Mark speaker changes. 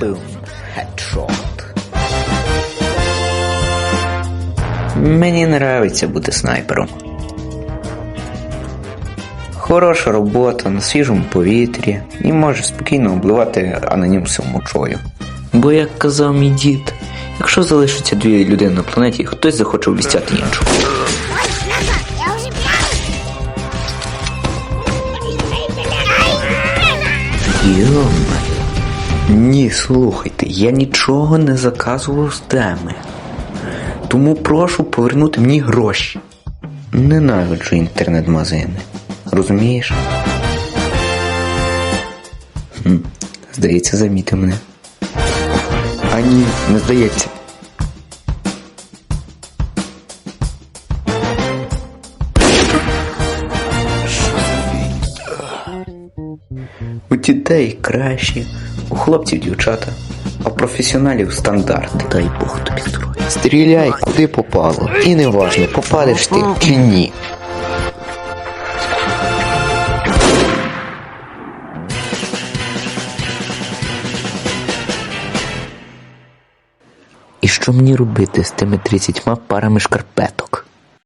Speaker 1: Бум. Хедшот. Мені нравиться бути снайпером. Хороша робота на свіжому повітрі і можеш спокійно обливати анонімсом мочою. Бо як казав мій дід, якщо залишиться дві людини на планеті, хтось захоче ввістяти іншу. Йомай. Ні, слухайте, я нічого не заказував з теми. Тому прошу повернути мені гроші. Ненавиджу інтернет-магазини. Розумієш? Хм, здається, замітив мене. А ні, не здається. У дітей кращі, у хлопців дівчата, а у професіоналів стандарт. Дай Бог тобі здоров'я. Стріляй, куди попало. І не важно, попадеш ти чи ні. І що мені робити з тими 30 парами шкарпеток?